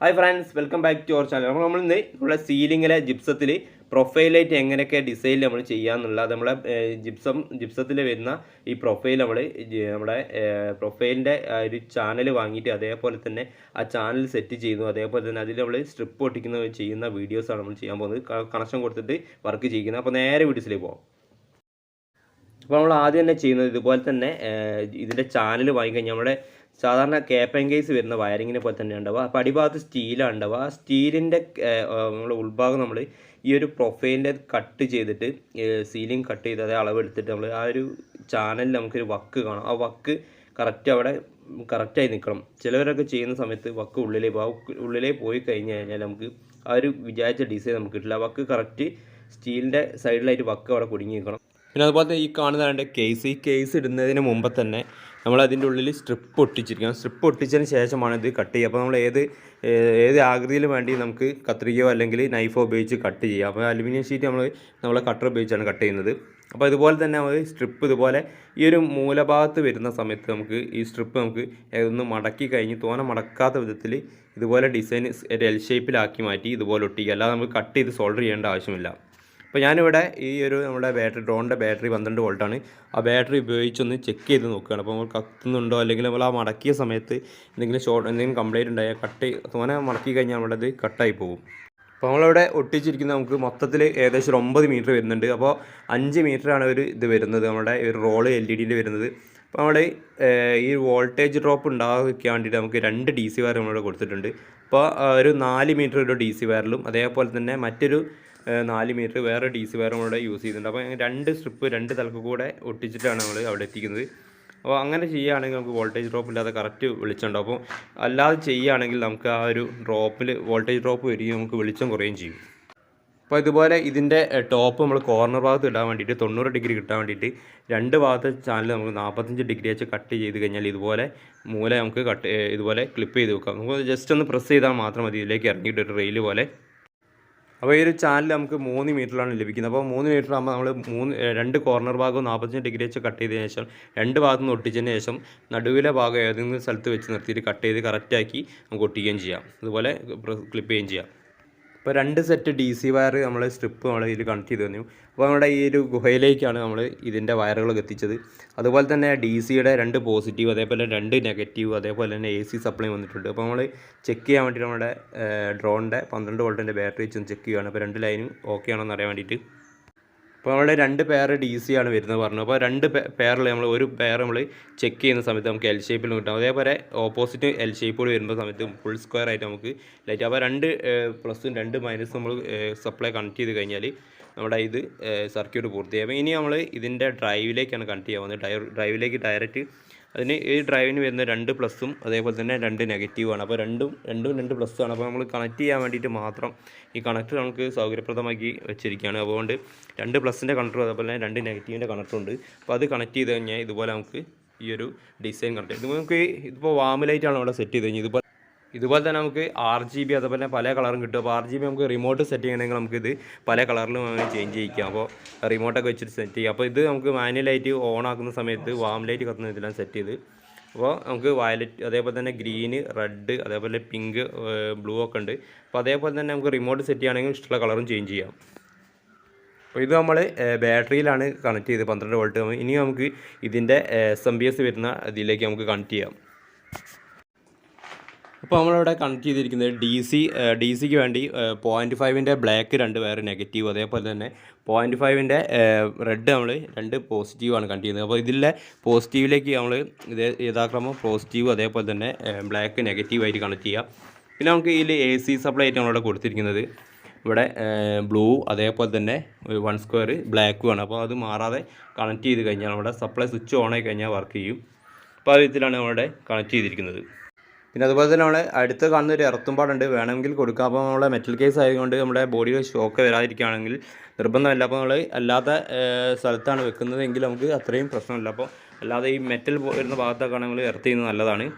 Hi friends welcome back to our channel നമ്മൾ നമ്മൾ ഇന്ന് നമ്മുടെ സീലിങ്ങിലെ ജിപ്സത്തിൽ പ്രൊഫൈലായിട്ട് എങ്ങനെയൊക്കെ ഡിസൈൻ നമ്മൾ ചെയ്യാന്നുള്ള അത് നമ്മളെ ജിപ്സം ജിപ്സത്തിൽ വരുന്ന ഈ പ്രൊഫൈൽ നമ്മൾ നമ്മുടെ പ്രൊഫൈലിന്റെ ഒരു ചാനൽ വാങ്ങിയിട്ട് അതേപോലെ തന്നെ ആ ചാനൽ സെറ്റ് ചെയ്യുന്നു അതേപോലെ തന്നെ അതിൽ നമ്മൾ സ്ട്രിപ്പ് ഒട്ടിക്കുന്ന ചെയ്യുന്ന വീഡിയോസാണ് നമ്മൾ ചെയ്യാൻ പോകുന്നത്. കണക്ഷൻ കൊടുത്തിട്ട് വർക്ക് ചെയ്യിക്കുന്നത് അപ്പോൾ നേരെ വീഡിയോസിലേക്ക് പോകാം അപ്പോൾ നമ്മൾ ആദ്യം തന്നെ ചെയ്യുന്നത് ഇതുപോലെ തന്നെ ഇതിന്റെ ചാനൽ വാങ്ങിക്കഴിഞ്ഞാൽ നമ്മുടെ സാധാരണ കേപ്പ് ആൻഡ് കേസ് വരുന്ന വയറിങ്ങിനെ പോലെ തന്നെ ഉണ്ടാവുക. അപ്പോൾ അടിഭാഗത്ത് സ്റ്റീലാണ് ഉണ്ടാവുക. ആ സ്റ്റീലിന്റെ നമ്മുടെ ഉൾഭാഗം നമ്മൾ ഈ ഒരു പ്രൊഫൈലിന്റെ കട്ട് ചെയ്തിട്ട് സീലിംഗ് കട്ട് ചെയ്ത് അതേ അളവെടുത്തിട്ട് നമ്മൾ ആ ഒരു ചാനലിൽ നമുക്കൊരു വക്ക് കാണാം. ആ വക്ക് കറക്റ്റ് അവിടെ കറക്റ്റായി നിൽക്കണം ചിലവരൊക്കെ ചെയ്യുന്ന സമയത്ത് വക്ക് ഉള്ളിലേ പോകും ഉള്ളിലേ പോയി കഴിഞ്ഞ് കഴിഞ്ഞാൽ നമുക്ക് ആ ഒരു വിചാരിച്ച ഡിസൈൻ നമുക്ക് കിട്ടില്ല. വക്ക് കറക്റ്റ് സ്റ്റീലിന്റെ സൈഡിലായിട്ട് വക്ക് അവിടെ കുടുങ്ങി നിൽക്കണം പിന്നെ അതുപോലെ തന്നെ ഈ കാണുന്നതാണ് കേസ് ഈ കേസ് ഇടുന്നതിന് മുമ്പ് തന്നെ നമ്മൾ അതിന്റെ ഉള്ളിൽ സ്ട്രിപ്പ് ഒട്ടിച്ചിരിക്കണം സ്ട്രിപ്പ് ഒട്ടിച്ചതിന് ശേഷമാണ് ഇത് കട്ട് ചെയ്യുക. അപ്പോൾ നമ്മൾ ഏത് ഏത് ആകൃതിയിൽ വേണ്ടി നമുക്ക് കത്രികയോ അല്ലെങ്കിൽ നൈഫോ ഉപയോഗിച്ച് കട്ട് ചെയ്യുക. അപ്പോൾ അലുമിനിയം ഷീറ്റ് നമ്മൾ നമ്മളെ കട്ടർ ഉപയോഗിച്ചാണ് കട്ട് ചെയ്യുന്നത്. അപ്പോൾ ഇതുപോലെ തന്നെ നമ്മൾ സ്ട്രിപ്പ് ഇതുപോലെ ഈ ഒരു മൂലഭാഗത്ത് വരുന്ന സമയത്ത് നമുക്ക് ഈ സ്ട്രിപ്പ് നമുക്ക് ഒന്ന് മടക്കി കഴിഞ്ഞ് തോനെ മടക്കാത്ത വിധത്തിൽ ഇതുപോലെ ഡിസൈൻ എൽ ഷേപ്പിലാക്കി മാറ്റി ഇതുപോലെ ഒട്ടിക്കുക. അല്ലാതെ നമുക്ക് കട്ട് ചെയ്ത് സോൾഡർ ചെയ്യേണ്ട ആവശ്യമില്ല. അപ്പോൾ ഞാനിവിടെ ഈ ഒരു നമ്മുടെ ബാറ്ററി ഡ്രോണിന്റെ ബാറ്ററി പന്ത്രണ്ട് വോൾട്ടാണ് ആ ബാറ്ററി ഉപയോഗിച്ചൊന്ന് ചെക്ക് ചെയ്ത് നോക്കുകയാണ്. അപ്പോൾ നമ്മൾ കത്തുന്നുണ്ടോ? അല്ലെങ്കിൽ നമ്മൾ ആ മടക്കിയ സമയത്ത് എന്തെങ്കിലും ഷോർട്ട് എന്തെങ്കിലും കംപ്ലൈന്റ് ഉണ്ടായാൽ കട്ട് തോനെ മടക്കി കഴിഞ്ഞാൽ നമ്മളത് കട്ടായി പോകും. അപ്പോൾ നമ്മളിവിടെ ഒട്ടിച്ചിരിക്കുന്ന നമുക്ക് മൊത്തത്തിൽ ഏകദേശം ഒരു ഒമ്പത് മീറ്റർ വരുന്നുണ്ട്. അപ്പോൾ അഞ്ച് മീറ്ററാണ് ഒരു ഇത് വരുന്നത്. നമ്മുടെ ഒരു റോൾ എൽ ഇ ഡിന്റെ വരുന്നത്. അപ്പോൾ നമ്മുടെ ഈ വോൾട്ടേജ് ഡ്രോപ്പ് ഉണ്ടാകാൻ വേണ്ടിയിട്ട് നമുക്ക് രണ്ട് ഡി സി വയർ നമ്മളിവിടെ കൊടുത്തിട്ടുണ്ട്. അപ്പോൾ ഒരു നാല് മീറ്റർ ഒരു ഡി സി വയറിലും അതേപോലെ തന്നെ മറ്റൊരു നാല് മീറ്റർ വേറെ ഡി സി വയറും കൂടെ യൂസ് ചെയ്യുന്നുണ്ട് അപ്പോൾ രണ്ട് സ്ട്രിപ്പ് രണ്ട് തലക്ക് കൂടെ ഒട്ടിച്ചിട്ടാണ് നമ്മൾ അവിടെ എത്തിക്കുന്നത്. അപ്പോൾ അങ്ങനെ ചെയ്യുകയാണെങ്കിൽ നമുക്ക് വോൾട്ടേജ് ഡ്രോപ്പ് ഇല്ലാതെ കറക്റ്റ് വെളിച്ചമുണ്ടാവും. അപ്പോൾ അല്ലാതെ ചെയ്യുകയാണെങ്കിൽ നമുക്ക് ആ ഒരു ഡ്രോപ്പിൽ വോൾട്ടേജ് ഡ്രോപ്പ് വരികയും നമുക്ക് വെളിച്ചം കുറയുകയും ചെയ്യും. അപ്പോൾ ഇതുപോലെ ഇതിന്റെ ടോപ്പ് നമ്മൾ കോർണർ ഭാഗത്ത് ഇടാൻ വേണ്ടിയിട്ട് തൊണ്ണൂറ് ഡിഗ്രി കിട്ടാൻ വേണ്ടിയിട്ട് രണ്ട് ഭാഗത്തെ ചാനൽ നമുക്ക് നാൽപ്പത്തഞ്ച് ഡിഗ്രി വെച്ച് കട്ട് ചെയ്ത് കഴിഞ്ഞാൽ ഇതുപോലെ മൂല നമുക്ക് കട്ട് ഇതുപോലെ ക്ലിപ്പ് ചെയ്ത് വെക്കാം. നമുക്ക് ജസ്റ്റ് ഒന്ന് പ്രസ് ചെയ്താൽ മാത്രം മതി. ഇതിലേക്ക് ഇറങ്ങിയിട്ട് ഒരു റെയിൽ പോലെ അപ്പോൾ ഈ ഒരു ചാനൽ നമുക്ക് മൂന്ന് മീറ്ററിലാണ് ലഭിക്കുന്നത്. അപ്പോൾ മൂന്ന് മീറ്റർ ആകുമ്പോൾ നമ്മൾ മൂന്ന് രണ്ട് കോർണർ ഭാഗവും നാൽപ്പത്തഞ്ച് ഡിഗ്രി വെച്ച് കട്ട് ചെയ്തതിന് ശേഷം രണ്ട് ഭാഗത്തു നിന്ന് ഒട്ടിച്ചതിന് ശേഷം നടുവിലെ ഭാഗം ഏതെങ്കിലും സ്ഥലത്ത് വെച്ച് നിർത്തിയിട്ട് കട്ട് ചെയ്ത് കറക്റ്റാക്കി നമുക്ക് ഒട്ടിക്കുകയും ചെയ്യാം. അതുപോലെ ക്ലിപ്പ് ചെയ്യുകയും ചെയ്യാം. ഇപ്പോൾ രണ്ട് സെറ്റ് ഡി സി വയർ നമ്മൾ സ്ട്രിപ്പ് നമ്മൾ ഇതിൽ കണക്ട് ചെയ്ത് തന്നു. അപ്പോൾ നമ്മുടെ ഈ ഒരു ഗുഹയിലേക്കാണ് നമ്മൾ ഇതിന്റെ വയറുകൾ എത്തിച്ചത്. അതുപോലെ തന്നെ ഡി സിയുടെ രണ്ട് പോസിറ്റീവ് അതേപോലെ രണ്ട് നെഗറ്റീവ് അതേപോലെ തന്നെ എ സി സപ്ലൈ വന്നിട്ടുണ്ട്. അപ്പോൾ നമ്മൾ ചെക്ക് ചെയ്യാൻ വേണ്ടിയിട്ട് നമ്മുടെ ഡ്രോണിന്റെ പന്ത്രണ്ട് വോൾട്ടിന്റെ ബാറ്ററി വെച്ച് ചെക്ക് ചെയ്യുകയാണ് അപ്പോൾ രണ്ട് ലൈനും ഓക്കെ ആണോ എന്ന് അറിയാൻ വേണ്ടിയിട്ട് അപ്പോൾ നമ്മുടെ രണ്ട് പെയർ ഡി സി ആണ് വരുന്നത് പറഞ്ഞു അപ്പോൾ രണ്ട് പെയറിൽ നമ്മൾ ഒരു പെയർ നമ്മൾ ചെക്ക് ചെയ്യുന്ന സമയത്ത് നമുക്ക് എൽ ഷേപ്പിൽ കിട്ടും. അതേപോലെ ഓപ്പോസിറ്റ് എൽ ഷേപ്പോട് വരുന്ന സമയത്ത് ഫുൾ സ്ക്വയർ ആയിട്ട് നമുക്ക് ലൈറ്റ് അപ്പോൾ രണ്ട് പ്ലസും രണ്ട് മൈനസും നമ്മൾ സപ്ലൈ കണക്ട് ചെയ്ത് കഴിഞ്ഞാൽ നമ്മുടെ ഇത് സർക്യൂട്ട് പൂർത്തിയായി. അപ്പോൾ ഇനി നമ്മൾ ഇതിന്റെ ഡ്രൈവിലേക്കാണ് കണക്ട് ചെയ്യാൻ പോകുന്നത്. ഡ്രൈവിലേക്ക് ഡയറക്റ്റ് അതിന് ഈ ഡ്രൈവിന് വരുന്ന രണ്ട് പ്ലസും അതേപോലെ തന്നെ രണ്ട് നെഗറ്റീവാണ് അപ്പോൾ രണ്ടും രണ്ടും രണ്ട് പ്ലസ്സാണ് അപ്പോൾ നമ്മൾ കണക്ട് ചെയ്യാൻ വേണ്ടിയിട്ട് മാത്രം ഈ കണക്ടർ നമുക്ക് സൗകര്യപ്രദമാക്കി വെച്ചിരിക്കുകയാണ്. അതുകൊണ്ട് രണ്ട് പ്ലസിന്റെ കണക്ടറും അതേപോലെ തന്നെ രണ്ട് നെഗറ്റീവിന്റെ കണക്ടറും ഉണ്ട്. അപ്പോൾ അത് കണക്ട് ചെയ്ത് കഴിഞ്ഞാൽ ഇതുപോലെ നമുക്ക് ഈ ഒരു ഡിസൈൻ കണക്ട് ഇത് നമുക്ക് ഇതിപ്പോൾ വാമിലായിട്ടാണ് അവിടെ സെറ്റ് ചെയ്ത് കഴിഞ്ഞാൽ. ഇതുപോലെ ഇതുപോലെ തന്നെ നമുക്ക് ആർ ജി ബി അതുപോലെ പല കളറും കിട്ടും. അപ്പോൾ ആർ ജി ബി നമുക്ക് റിമോട്ട് സെറ്റ് ചെയ്യണമെങ്കിൽ നമുക്കിത് പല കളറിലും ചേഞ്ച് ചെയ്യിക്കാം. അപ്പോൾ റിമോട്ടൊക്കെ വെച്ചിട്ട് സെറ്റ് ചെയ്യാം. അപ്പോൾ ഇത് നമുക്ക് മാനുവൽ മാനുവലായിട്ട് ഓൺ ആക്കുന്ന സമയത്ത് വാം ലൈറ്റ് കത്തുന്ന ഇതിലാണ് സെറ്റ് ചെയ്ത്. അപ്പോൾ നമുക്ക് വയലറ്റ് അതേപോലെ തന്നെ ഗ്രീന് റെഡ് അതേപോലെ പിങ്ക് ബ്ലൂ ഒക്കെ ഉണ്ട്. അപ്പോൾ അതേപോലെ തന്നെ നമുക്ക് റിമോട്ട് സെറ്റ് ചെയ്യുകയാണെങ്കിൽ ഇഷ്ടമുള്ള കളറും ചേഞ്ച് ചെയ്യാം. അപ്പോൾ ഇത് നമ്മൾ ബാറ്ററിയിലാണ് കണക്ട് ചെയ്ത് പന്ത്രണ്ട് വോൾട്ട് ഇനി നമുക്ക് ഇതിന്റെ എസ് എം ബി എസ് വരുന്ന ഇതിലേക്ക് നമുക്ക് കണക്ട് ചെയ്യാം. അപ്പോൾ നമ്മളിവിടെ കണക്ട് ചെയ്തിരിക്കുന്നത് ഡി സി ഡി സിക്ക് വേണ്ടി പോയിന്റ് ഫൈവിന്റെ ബ്ലാക്ക് രണ്ട് വേറെ നെഗറ്റീവ് അതേപോലെ തന്നെ പോയിന്റ് ഫൈവിന്റെ റെഡ് നമ്മൾ രണ്ട് പോസിറ്റീവാണ് കണക്ട് ചെയ്യുന്നത്. അപ്പോൾ ഇതിലെ പോസിറ്റീവിലേക്ക് നമ്മൾ ഇതേ യഥാക്രമം പോസിറ്റീവ് അതേപോലെ തന്നെ ബ്ലാക്ക് നെഗറ്റീവായിട്ട് കണക്ട് ചെയ്യാം. പിന്നെ നമുക്ക് ഇതിൽ എ സി സപ്ലൈ ആയിട്ട് നമ്മളിവിടെ കൊടുത്തിരിക്കുന്നത്. ഇവിടെ ബ്ലൂ അതേപോലെ തന്നെ വൺ സ്ക്വയർ ബ്ലാക്കുമാണ് അപ്പോൾ അത് മാറാതെ കണക്ട് ചെയ്ത് കഴിഞ്ഞാൽ നമ്മുടെ സപ്ലൈ സ്വിച്ച് ഓൺ ആയി കഴിഞ്ഞാൽ വർക്ക് ചെയ്യും. അപ്പോൾ ആ വിധത്തിലാണ് നമ്മളിവിടെ കണക്ട് ചെയ്തിരിക്കുന്നത്. പിന്നെ അതുപോലെ തന്നെ നമ്മളെ അടുത്ത് കാണുന്ന ഒരു ഇറത്തുംപാടുണ്ട് വേണമെങ്കിൽ കൊടുക്കാം. അപ്പോൾ നമ്മളെ മെറ്റൽ കേസ് ആയതുകൊണ്ട് നമ്മുടെ ബോഡിയിൽ ഷോക്ക് വരാതിരിക്കുകയാണെങ്കിൽ നിർബന്ധമല്ല. അപ്പോൾ നമ്മൾ അല്ലാത്ത സ്ഥലത്താണ് വെക്കുന്നതെങ്കിൽ നമുക്ക് അത്രയും പ്രശ്നമില്ല. അപ്പോൾ അല്ലാതെ ഈ മെറ്റൽ വരുന്ന ഭാഗത്തൊക്കെ ആണെങ്കിൽ എർത്ത് ചെയ്യുന്നത് നല്ലതാണ്.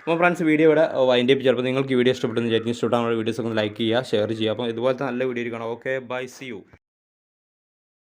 അപ്പോൾ ഫ്രണ്ട്സ് വീഡിയോ ഇവിടെ വൈൻഡ് അപ്പ് ചിലപ്പോൾ നിങ്ങൾക്ക് വീഡിയോ ഇഷ്ടപ്പെട്ടെന്ന് വിചാരിക്കും ഇഷ്ടപ്പെട്ടാൽ നമ്മുടെ വീഡിയോസ് ഒക്കെ ലൈക്ക് ചെയ്യുക ഷെയർ ചെയ്യുക. അപ്പോൾ ഇതുപോലത്തെ നല്ല വീഡിയോ കാണാം ഓക്കെ ബൈ സി യു